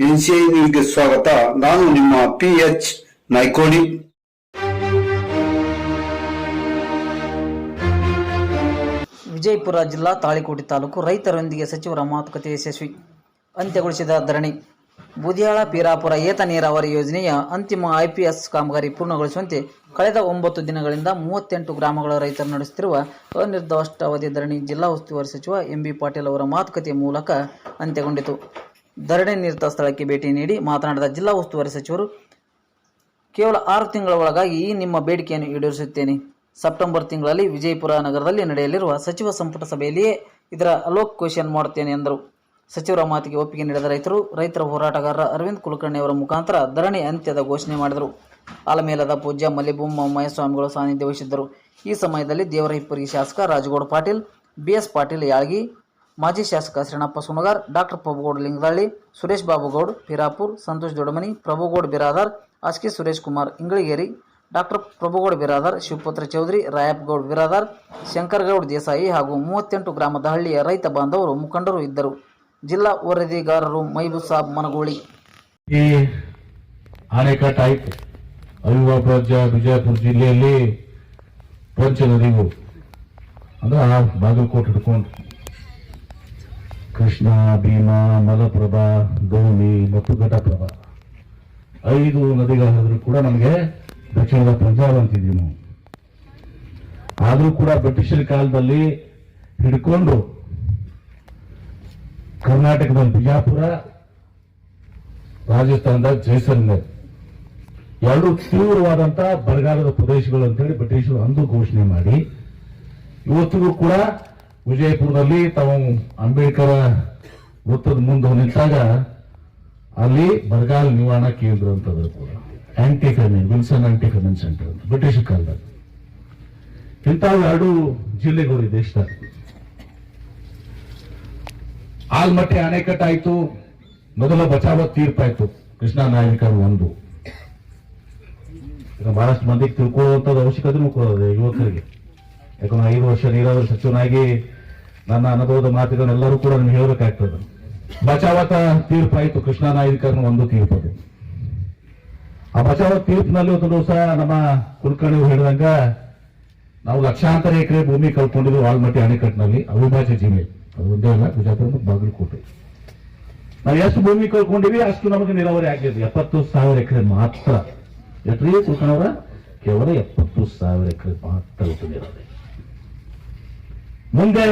ನ್ಯೂಸ್ಗೆ ಸ್ವಾಗತ. ನಾನು ನಿಮ್ಮ ಪಿ ಎಚ್ ನೈಕೋಡಿ ವಿಜಯಪುರ ಜಿಲ್ಲಾ ತಾಳಿಕೋಟೆ ತಾಲೂಕು ರೈತರೊಂದಿಗೆ ಸಚಿವರ ಮಾತುಕತೆ ಯಶಸ್ವಿ. ಅಂತ್ಯಗೊಳಿಸಿದ ಧರಣಿ. ಬುದಿಯಾಳ ಪೀರಾಪುರ ಏತ ನೀರಾವರಿ ಯೋಜನೆಯ ಅಂತಿಮ ಐಪಿಎಸ್ ಕಾಮಗಾರಿ ಪೂರ್ಣಗೊಳಿಸುವಂತೆ ಕಳೆದ ಒಂಬತ್ತು ದಿನಗಳಿಂದ ಮೂವತ್ತೆಂಟು ಗ್ರಾಮಗಳ ರೈತರು ನಡೆಸುತ್ತಿರುವ ಅನಿರ್ದಿಷ್ಟಾವಧಿ ಧರಣಿ ಜಿಲ್ಲಾ ಉಸ್ತುವಾರಿ ಸಚಿವ ಎಂಬಿ ಪಾಟೀಲ್ ಅವರ ಮಾತುಕತೆಯ ಮೂಲಕ ಅಂತ್ಯಗೊಂಡಿತು. ಧರಣಿ ನಿರತ ಸ್ಥಳಕ್ಕೆ ಭೇಟಿ ನೀಡಿ ಮಾತನಾಡಿದ ಜಿಲ್ಲಾ ಉಸ್ತುವಾರಿ ಸಚಿವರು, ಕೇವಲ ಆರು ತಿಂಗಳ ಒಳಗಾಗಿ ಈ ನಿಮ್ಮ ಬೇಡಿಕೆಯನ್ನು ಈಡೇರಿಸುತ್ತೇನೆ. ಸೆಪ್ಟೆಂಬರ್ ತಿಂಗಳಲ್ಲಿ ವಿಜಯಪುರ ನಗರದಲ್ಲಿ ನಡೆಯಲಿರುವ ಸಚಿವ ಸಂಪುಟ ಸಭೆಯಲ್ಲಿಯೇ ಇದರ ಅಲೋಕ್ ಕ್ವೇಶನ್ ಮಾಡುತ್ತೇನೆ ಎಂದರು. ಸಚಿವರ ಮಾತಿಗೆ ಒಪ್ಪಿಗೆ ನೀಡಿದ ರೈತರು, ರೈತರ ಹೋರಾಟಗಾರ ಅರವಿಂದ್ ಕುಲಕರ್ಣಿ ಅವರ ಮುಖಾಂತರ ಧರಣಿ ಅಂತ್ಯದ ಘೋಷಣೆ ಮಾಡಿದರು. ಆಲಮೇಲದ ಪೂಜ್ಯ ಮಲ್ಲಿಬೊಮ್ಮ ಸ್ವಾಮಿಗಳು ಸಾನ್ನಿಧ್ಯ ವಹಿಸಿದ್ದರು. ಈ ಸಮಯದಲ್ಲಿ ದೇವರ ಹಿಪ್ಪರಿಗೆ ಶಾಸಕ ರಾಜಗೌಡ ಪಾಟೀಲ್ ಬಿಎಸ್ ಪಾಟೀಲ್ ಯಾಳಗಿ ಮಾಜಿ ಶಾಸಕ ಶರಣಪ್ಪ ಸುಣಗಾರ್ ಡಾಕ್ಟರ್ ಪ್ರಭುಗೌಡ ಲಿಂಗದಳ್ಳಿ ಸುರೇಶ್ ಬಾಬುಗೌಡ್ ಪಿರಾಪುರ್, ಸಂತೋಷ್ ದೊಡಮನಿ, ಪ್ರಭುಗೌಡ ಬಿರಾದಾರ್ ಅಸ್ಕಿ ಸುರೇಶ್ ಕುಮಾರ್, ಇಂಗಳಗೇರಿ, ಡಾಕ್ಟರ್ ಪ್ರಭುಗೌಡ ಬಿರಾದಾರ್, ಶಿವಪುತ್ರ ಚೌಧರಿ, ರಾಯಪ್ಪಗೌಡ ಬಿರಾದಾರ್, ಶಂಕರಗೌಡ ದೇಸಾಯಿ ಹಾಗೂ ಮೂವತ್ತೆಂಟು ಗ್ರಾಮದ ಹಳ್ಳಿಯ ರೈತ ಬಾಂಧವರು ಮುಖಂಡರು ಇದ್ದರು. ಜಿಲ್ಲಾ ವರದಿಗಾರರು ಮೈಬೂಸಾಬ್ ಸಾಬ್ ಮನಗೋಳಿ. ಈ ಜಿಲ್ಲೆಯಲ್ಲಿ ಪಂಚ ನದಿಗಳು ಅಂದ್ರೆ ಬಾಗಲಕೋಟೆ ಹಿಡ್ಕೊಂಡು ಕೃಷ್ಣ ಭೀಮಾ ಮಲಪ್ರಭಾ ದೋಣಿ ಮತ್ತು ಘಟಪ್ರಭಾ. ಐದು ನದಿಗಳಾದರೂ ಕೂಡ ನಮಗೆ ದಕ್ಷಿಣದ ಪಂಜಾಬ್ ಅಂತಿದ್ವಿ ನಾವು. ಆದರೂ ಕೂಡ ಬ್ರಿಟಿಷರ ಕಾಲದಲ್ಲಿ ಹಿಡ್ಕೊಂಡು ಕರ್ನಾಟಕದ ಬಿಜಾಪುರ, ರಾಜಸ್ಥಾನದ ಜೈಸಲ್ಮೇರ್. ಎರಡು ತೀವ್ರವಾದಂತಹ ಬರಗಾಲದ ಪ್ರದೇಶಗಳು ಅಂತೇಳಿ ಬ್ರಿಟಿಷರು ಅಂದು ಘೋಷಣೆ ಮಾಡಿ. ಇವತ್ತಿಗೂ ಕೂಡ ವಿಜಯಪುರದಲ್ಲಿ ತಾವು ಅಂಬೇಡ್ಕರ್ ವೃತ್ತದ ಮುಂದೆ ನಿಂತಾಗ ಅಲ್ಲಿ ಬರಗಾಲ ನಿವಾರಣಾ ಕೇಂದ್ರ ಅಂತಂದ್ರೆ ಕೂಡ. Anti famine Wilson anti famine centre ಅಂತ ಬ್ರಿಟಿಷ್ ಕಾಲದಾಗ ಇಂಥ ಎರಡು ಜಿಲ್ಲೆಗಳು ದೇಶದಾಗ. ಆಲ್ಮಟ್ಟೆ ಅಣೆಕಟ್ಟಾಯ್ತು ಮೊದಲ ಬಚಾವ ತೀರ್ಪಾಯ್ತು, ಕೃಷ್ಣಾ ನಾಯಕರು ಒಂದು. ಬಹಳಷ್ಟು ಮಂದಿಗೆ ತಿಳ್ಕೊಳ್ಳುವಂಥದ್ದು ಅವಶ್ಯಕತೆನೂ ಕೂಡ ಯುವಕರಿಗೆ. ಯಾಕಂದ್ರೆ ಐದು ವರ್ಷ ನೀರಾವರಿ ಸಚಿವನಾಗಿ ನನ್ನ ಅನುಭವದ ಮಾತುಗಳನ್ನೆಲ್ಲರೂ ಕೂಡ ನಿಮ್ಗೆ ಹೇಳಬೇಕಾಗ್ತದೆ. ಬಚಾವತ ತೀರ್ಪಾಯಿತು ಕೃಷ್ಣಾ ನಾಯಕರನ್ನು ಒಂದು ತೀರ್ಪದು ಆ ಬಚಾವ ತೀರ್ಪಿನಲ್ಲಿ ಒಂದು ದಿವಸ ನಮ್ಮ ಕುಲಕರ್ಣಿ ಹೇಳಿದಂಗ, ನಾವು ಲಕ್ಷಾಂತರ ಎಕರೆ ಭೂಮಿ ಕಳ್ಕೊಂಡಿದ್ವಿ ಆಲ್ಮಟ್ಟಿ ಅಣೆಕಟ್ಟಿನಲ್ಲಿ, ಅವಿಭಾಜ್ಯ ಜಿಲ್ಲೆ ಅದು ಒಂದೇ ಅಲ್ಲ ಬಿಜಾಪುರ ಬಾಗಲಕೋಟೆ. ನಾವು ಎಷ್ಟು ಭೂಮಿ ಕಳ್ಕೊಂಡಿವಿ ಅಷ್ಟು ನಮಗೆ ನೀರಾವರಿ ಆಗಿದೆ ಎಪ್ಪತ್ತು ಸಾವಿರ ಎಕರೆ ಮಾತ್ರ. ಎಷ್ಟ್ರಿ ಕುಲಕರ್ಣವರ ಕೇವಲ ಎಪ್ಪತ್ತು ಸಾವಿರ ಎಕರೆ ಮಾತ್ರ ನೀರಾವರಿ. ಮುಂದೆ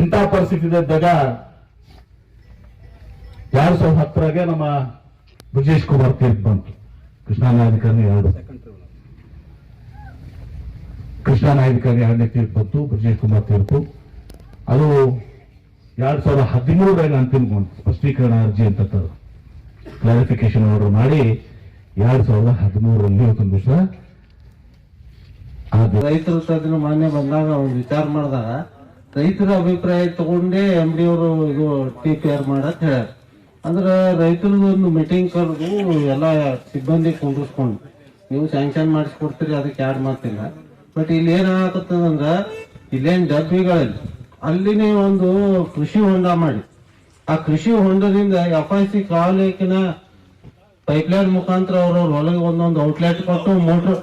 ಇಂಥ ಪರಿಸ್ಥಿತಿ ಇದ್ದಾಗ ಎರಡ್ ಸಾವಿರದ ಹತ್ತರಾಗೆ ನಮ್ಮ ಬ್ರಿಜೇಶ್ ಕುಮಾರ್ ತೀರ್ಪು ಬಂತು. ಕೃಷ್ಣ ನ್ಯಾಯಾಧಿಕರಣ ಎರಡು. ಕೃಷ್ಣ ನ್ಯಾಯಾಧಿಕರಣ ಎರಡನೇ ತೀರ್ಪು ಬಂತು, ಬ್ರಿಜೇಶ್ ಕುಮಾರ್ ತೀರ್ಪು. ಅದು ಎರಡ್ ಸಾವಿರದ ಹದಿಮೂರರಲ್ಲಿ ಅಂತಿಮ ಸ್ಪಷ್ಟೀಕರಣ ಅರ್ಜಿ ಅಂತ ಕ್ಲಾರಿಫಿಕೇಶನ್ ಆರ್ಡರ್ ಮಾಡಿ ಎರಡ್ ಸಾವಿರದ ಹದಿಮೂರರಲ್ಲಿ ಒಂದು ದಿವಸ ರೈತರ ಅದನ್ನ ಮೊನ್ನೆ ಬಂದಾಗ ವಿಚಾರ ಮಾಡಿದಾಗ ರೈತರ ಅಭಿಪ್ರಾಯ ತಗೊಂಡೇ ಎಂ ಡಿ ಅವರು ಇದು ಟಿ ಪಿ ಆರ್ ಮಾಡತ್ ಹೇಳ್ಯಾರ. ಅಂದ್ರೆ ರೈತರದ್ದು ಒಂದು ಮೀಟಿಂಗ್ ಕರೆದು ಎಲ್ಲ ಸಿಬ್ಬಂದಿ ಕುಂಡಿಸ್ಕೊಂಡು ನೀವು ಸ್ಯಾಂಕ್ಷನ್ ಮಾಡಿಸ್ಕೊಡ್ತೀರಿ, ಅದಕ್ಕೆ ಯಾರು ಮಾತಿಲ್ಲ. ಬಟ್ ಇಲ್ಲಿ ಏನಾಗತ್ತಂದ್ರ ಇಲ್ಲೇನ್ ಡಬ್ಬಿಗಳಲ್ಲಿ. ಅಲ್ಲಿನೇ ಒಂದು ಕೃಷಿ ಹೊಂಡ ಮಾಡಿ. ಆ ಕೃಷಿ ಹೊಂಡದಿಂದ ಎಫ್ ಐ ಸಿ ಕಾಲೇಕಿನ ಪೈಪ್ಲೈನ್ ಮುಖಾಂತರ ಅವ್ರವ್ರ ಒಳಗೆ ಒಂದೊಂದು ಔಟ್ಲೆಟ್ ಕೊಟ್ಟು ಮೋಟ್ರ್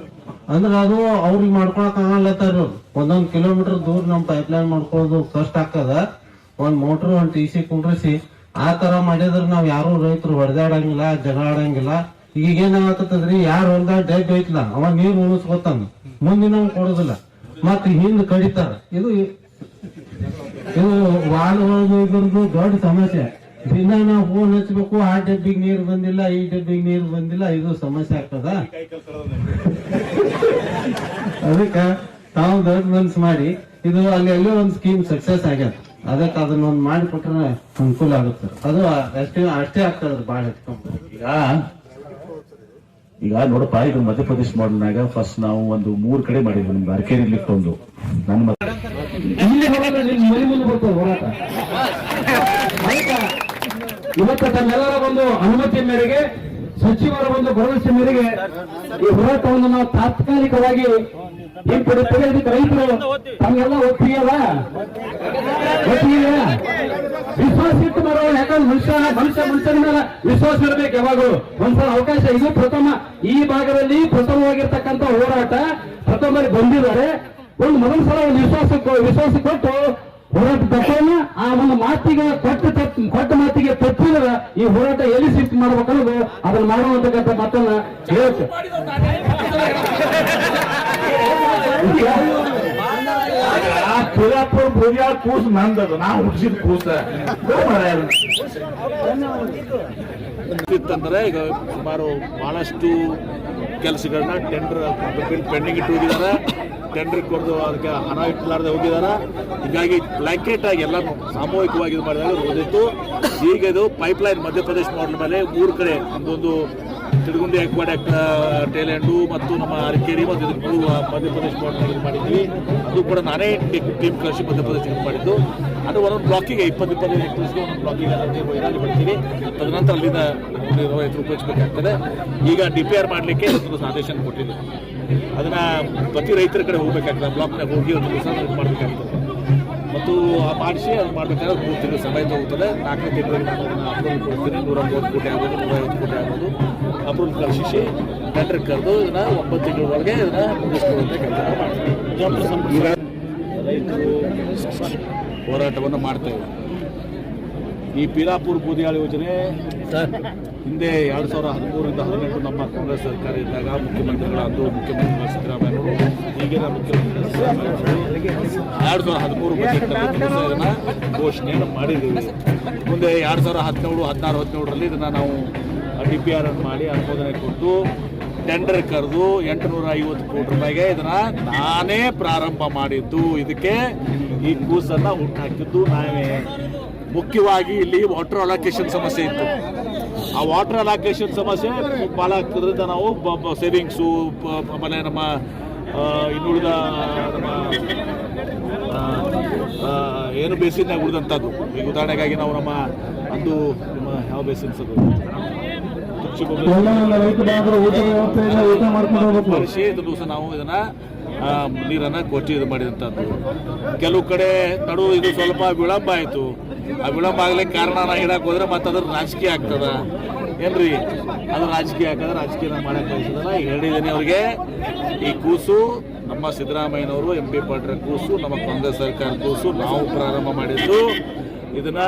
ಅಂದ್ರೆ ಅದು ಅವ್ರಿಗೆ ಮಾಡ್ಕೊಳಕ್ ಆಗಲ್ಲತ್ತಾರ ಒಂದೊಂದು ಕಿಲೋಮೀಟರ್ ದೂರ ನಮ್ ಪೈಪ್ಲೈನ್ ಮಾಡ್ಕೊಳ್ಳೋದು ಕಷ್ಟ ಆಗ್ತದ. ಒಂದ್ ಮೋಟರ್ ಒಂದ್ ಟಿ ಸಿ ಕುಂಡ್ರಿಸಿ ಆ ತರ ಮಾಡಿದ್ರ ನಾವ್ ಯಾರು ರೈತರು ಹೊಡೆದಾಡಂಗಿಲ್ಲ ಜಗಳ ಆಡಂಗಿಲ್ಲ ಈಗ ಏನಾಗತ್ತದ್ರಿ ಯಾರು ಹೊಲ್ದಾಗ ಡೆಡ್ ಐತ್ಲ ಅವ ನೀರ್ ಉಳಿಸ್ಕೊತಾನ ಮುಂದಿನ ಕೊಡೋದಿಲ್ಲ. ಮತ್ ಹಿಂದ್ ಕಡಿತಾರ. ಇದು ಇದು ವಾಲ್ ಇದ್ರದ್ದು ದೊಡ್ಡ ಸಮಸ್ಯೆ. ದಿನ ನಾವು ಫೋನ್ ಹಚ್ಬೇಕು, ಆ ಡಬ್ಬಿಗೆ ನೀರು ಬಂದಿಲ್ಲ, ಈ ಡಬ್ಬಿಗೆ ನೀರು ಬಂದಿಲ್ಲ, ಇದು ಸಮಸ್ಯೆ ಆಗ್ತದ. ಅದಕ್ಕ ತಾವು ದೊಡ್ಡ ಮನ್ಸ್ ಮಾಡಿ ಇದು ಅಲ್ಲಿ ಎಲ್ಲೋ ಒಂದು ಸ್ಕೀಮ್ ಸಕ್ಸಸ್ ಆಗ್ಯದ. ಅದಕ್ಕೆ ಅದನ್ನ ಒಂದು ಮಾಡಿಕೊಟ್ರೆ ಅನುಕೂಲ ಆಗುತ್ತೆ. ಅದು ಅಷ್ಟೇ ಅಷ್ಟೇ ಆಗ್ತದ ಬಾಳ ಈಗ ಈಗ ನೋಡಪ್ಪ ಇದು ಮಧ್ಯಪ್ರದೇಶ ಮಾಡಲ್ನಾಗ ಫಸ್ಟ್ ನಾವು ಒಂದು ಮೂರ್ ಕಡೆ ಮಾಡಿದ್ವಿ ನಿಮ್ಗೆ ಅರ್ಕೇರಿ ಲಿಫ್ಟ್ ಒಂದು ನನ್ನ ಇವತ್ತು ತನ್ನೆಲ್ಲರ ಒಂದು ಅನುಮತಿ ಮೇರೆಗೆ ಸಚಿವರ ಒಂದು ಭರವಸೆ ಮೇರೆಗೆ ಈ ಹೋರಾಟವನ್ನು ನಾವು ತಾತ್ಕಾಲಿಕವಾಗಿ ಹಿಂಪಡುತ್ತೇವೆ ಅದಕ್ಕೆ ರೈತರು ತಮಗೆಲ್ಲ ಒಪ್ಪಿಗೆಲ್ಲ ಒಪ್ಪಿಗೆ ವಿಶ್ವಾಸ ಇಟ್ಟು ಬರೋ ಯಾಕಂದ್ರೆ ಮನುಷ್ಯ ಮನುಷ್ಯ, ಮನುಷ್ಯನ ಮೇಲೆ ವಿಶ್ವಾಸ ಇರಬೇಕು ಯಾವಾಗಲೂ. ಒಂದ್ಸಲ ಅವಕಾಶ, ಇದು ಪ್ರಥಮ. ಈ ಭಾಗದಲ್ಲಿ ಪ್ರಥಮವಾಗಿರ್ತಕ್ಕಂಥ ಹೋರಾಟ ಪ್ರಥಮ ಬಂದಿದ್ದಾರೆ. ಒಂದು ಮೊದಲ ಸಲ ಒಂದು ವಿಶ್ವಾಸ ವಿಶ್ವಾಸ ಕೊಟ್ಟು ಹೋರಾಟ ಆ ಒಂದು ಮಾತಿಗೆ ಕೊಟ್ಟ ಕೊಟ್ಟ ಮಾತಿಗೆ ಈ ಹೋರಾಟ ಎಲ್ಲಿ ಶಿಫ್ಟ್ ಮಾಡ್ಬೇಕನ್ನೋದು ಅದನ್ನ ಮಾಡುವಂತಕ್ಕಂಥ ಮಾತನ್ನ ಹೇಳುತ್ತೆ ಆ ಪಿರಾಪುರ ಭುಜಾಳ ಕೂಸ್ ನಂದದು. ನಾ ಹುಡ್ಸಿದ ಕೂಸ. ಅಂದ್ರೆ ಈಗ ಸುಮಾರು ಬಹಳಷ್ಟು ಕೆಲಸಗಳನ್ನ ಟೆಂಡರ್ ಪೆಂಡಿಂಗ್ ಇಟ್ಟು ಹೋಗಿದ್ದಾರೆ ಟೆಂಡರ್ ಕೊಡದು ಅದಕ್ಕೆ ಹಣ ಇಟ್ಲಾರ್ದೆ ಹೋಗಿದ್ದಾರೆ ಹೀಗಾಗಿ ಬ್ಲಾಂಕೆಟ್ ಆಗಿ ಎಲ್ಲ ಸಾಮೂಹಿಕವಾಗಿ ಇದು ಮಾಡಿದಾಗ ಓದಿತ್ತು ಈಗ ಇದು ಪೈಪ್ಲೈನ್ ಮಧ್ಯಪ್ರದೇಶ ಮಾಡಲ್ ಮೇಲೆ ಮೂರು ಕಡೆ ಒಂದೊಂದು ತಿರುಗುಂಡಿ ಅಕ್ವಾಡಕ್ಟ್ ಟೇಲೆಂಡು ಮತ್ತು ನಮ್ಮ ಅರಕೇರಿ ಮತ್ತು ಇದಕ್ಕೆ ಮಧ್ಯಪ್ರದೇಶ ಇದು ಮಾಡಿದ್ವಿ ಅದು ಕೂಡ ನಾನೇ ಟೀಮ್ ಕಳಿಸಿ ಮಧ್ಯಪ್ರದೇಶ ಇದು ಮಾಡಿದ್ದು. ಅದು ಒಂದೊಂದು ಬ್ಲಾಕಿಗೆ ಇಪ್ಪತ್ತು ಇಪ್ಪತ್ತೈದು ಹೆಕ್ಟರ್ಸ್ಗೆ ಒಂದೊಂದು ಬ್ಲಾಕಿಗೆ ನೀವು ವೈರಾಗಿ ಬಿಡ್ತೀವಿ ತದನಂತರ ಅಲ್ಲಿಂದ ರೈತರು ಉಪಯೋಗಿಸಬೇಕಾಗ್ತದೆ ಈಗ ಡಿ ಪಿ ಆರ್ ಮಾಡಲಿಕ್ಕೆ ಒಂದು ಆದೇಶ ಕೊಟ್ಟಿದೆ ಅದನ್ನು ಪ್ರತಿ ರೈತರ ಕಡೆ ಹೋಗಬೇಕಾಗ್ತದೆ. ಬ್ಲಾಕ್ನಾಗ ಹೋಗಿ ಒಂದು ದಿವಸ ಮಾಡಬೇಕಾಗ್ತದೆ. ಮತ್ತು ಆ ಮಾಡಿಸಿ ಅದು ಮಾಡಬೇಕಾದ್ರೆ ಮೂರು ತಿಂಗಳು ಸಮಯ ತಗೋತದೆ ನಾಲ್ಕನೇ ತಿಂಗಳಿಗೆ ನಾನು ಅದನ್ನು ಅಪ್ರೂವಲ್ ಕೊಡ್ತೀನಿ. ನೂರ ಮೂವತ್ತು ಕೋಟಿ ಆಗ್ಬೋದು ನೂರ ಐವತ್ತು ಕೋಟಿ ಆಗ್ಬೋದು. ಅಪ್ರೂವಲ್ ಕಳಿಸಿ ಟೆಂಡರ್ ಕರೆದು ಇದನ್ನು ಒಂಬತ್ತು ತಿಂಗಳವರೆಗೆ ಇದನ್ನು ಮುಗಿಸ್ಕೊಳ್ಳುವಂತೆ ಕೆಲಸ ಮಾಡ್ತೀವಿ ರೈತರು ಹೋರಾಟವನ್ನು ಮಾಡ್ತೇವೆ. ಈ ಪೀರಾಪುರ ಬೂದಿಯಾಳ ಯೋಜನೆ ಹಿಂದೆ ಎರಡು ಸಾವಿರ ಹದಿಮೂರರಿಂದ ಹದಿನೆಂಟು ನಮ್ಮ ಕಾಂಗ್ರೆಸ್ ಸರ್ಕಾರ ಇದ್ದಾಗ ಮುಖ್ಯಮಂತ್ರಿಗಳ ಅಂದು ಮುಖ್ಯಮಂತ್ರಿಗಳ ಸಿದ್ದರಾಮಯ್ಯವರು ಈಗಿನ ಮುಖ್ಯಮಂತ್ರಿ ಎರಡು ಸಾವಿರ ಹದಿಮೂರು ಬಜೆಟ್ನಲ್ಲಿ ಘೋಷಣೆಯನ್ನು ಮಾಡಿದ್ದೀವಿ. ಮುಂದೆ ಎರಡು ಸಾವಿರ ಹದಿನೇಳು ಹದಿನಾರು ಹದಿನೇಳರಲ್ಲಿ ಇದನ್ನು ನಾವು ಡಿ ಪಿ ಆರ್ ಅನ್ನು ಮಾಡಿ ಅನುಮೋದನೆ ಕೊಟ್ಟು ಟೆಂಡರ್ ಕರೆದು ಎಂಟುನೂರ ಐವತ್ತು ಕೋಟಿ ರೂಪಾಯಿಗೆ ಇದನ್ನ ನಾನೇ ಪ್ರಾರಂಭ ಮಾಡಿದ್ದು. ಇದಕ್ಕೆ ಈ ಕೂಸನ್ನ ಹುಟ್ಟಾಕಿದ್ದು ನಾವೇ. ಮುಖ್ಯವಾಗಿ ಇಲ್ಲಿ ವಾಟರ್ ಅಲೋಕೇಶನ್ ಸಮಸ್ಯೆ ಇತ್ತು. ಆ ವಾಟರ್ ಅಲೋಕೇಶನ್ ಸಮಸ್ಯೆ ಭಾಳ ಆಗ್ತದ್ರಿಂದ ನಾವು ಸೇವಿಂಗ್ಸು ಆಮೇಲೆ ನಮ್ಮ ಇನ್ನುಳಿದ ನಮ್ಮ ಏನು ಬೇಸಿನ ಉಳಿದಂಥದ್ದು. ಈಗ ಉದಾಹರಣೆಗಾಗಿ ನಾವು ನಮ್ಮ ಅಂದು ಯಾವ ಬೇಸಿನ್ಸ್ ತುಳಸಿಗೊಬ್ಬರ ರೈತ ಬಾಂಧವರು ಊಟದ ವ್ಯವಸ್ಥೆಯಿಂದ ಊಟ ಮಾಡ್ಕೊಂಡು ಹೋಗ್ಬೇಕು. ಪರಿಶಿ ಇದನ್ನು ಸಹ ನಾವು ಇದನ್ನ ಆ, ನೀರನ್ನ ಕೊಚ್ಚಿ ಇದು ಮಾಡಿದಂಥದ್ದು ಕೆಲವು ಕಡೆ ನಡು ಇದು ಸ್ವಲ್ಪ ವಿಳಂಬ ಆಯಿತು. ಆ ವಿಳಂಬ ಆಗ್ಲಿಕ್ಕೆ ಕಾರಣ ನಾ ಹೇಳಕ್ ಹೋದ್ರೆ ಮತ್ತೆ ಅದ್ರ ರಾಜಕೀಯ ಆಗ್ತದ. ಏನ್ರಿ? ಅದು ರಾಜಕೀಯ ಹಾಕಿದ್ರೆ ರಾಜಕೀಯ ಮಾಡಕ್ ಬಯಸದಲ್ಲ. ಈಗ ಹೇಳಿದ್ದೀನಿ ಅವ್ರಿಗೆ ಈ ಕೂಸು ನಮ್ಮ ಸಿದ್ದರಾಮಯ್ಯನವರು ಎಂ ಪಿ ಪಾಟೀಲ್ ಕೂಸು ನಮ್ಮ ಕಾಂಗ್ರೆಸ್ ಸರ್ಕಾರ ಕೂಸು ನಾವು ಪ್ರಾರಂಭ ಮಾಡಿದ್ದು ಇದನ್ನ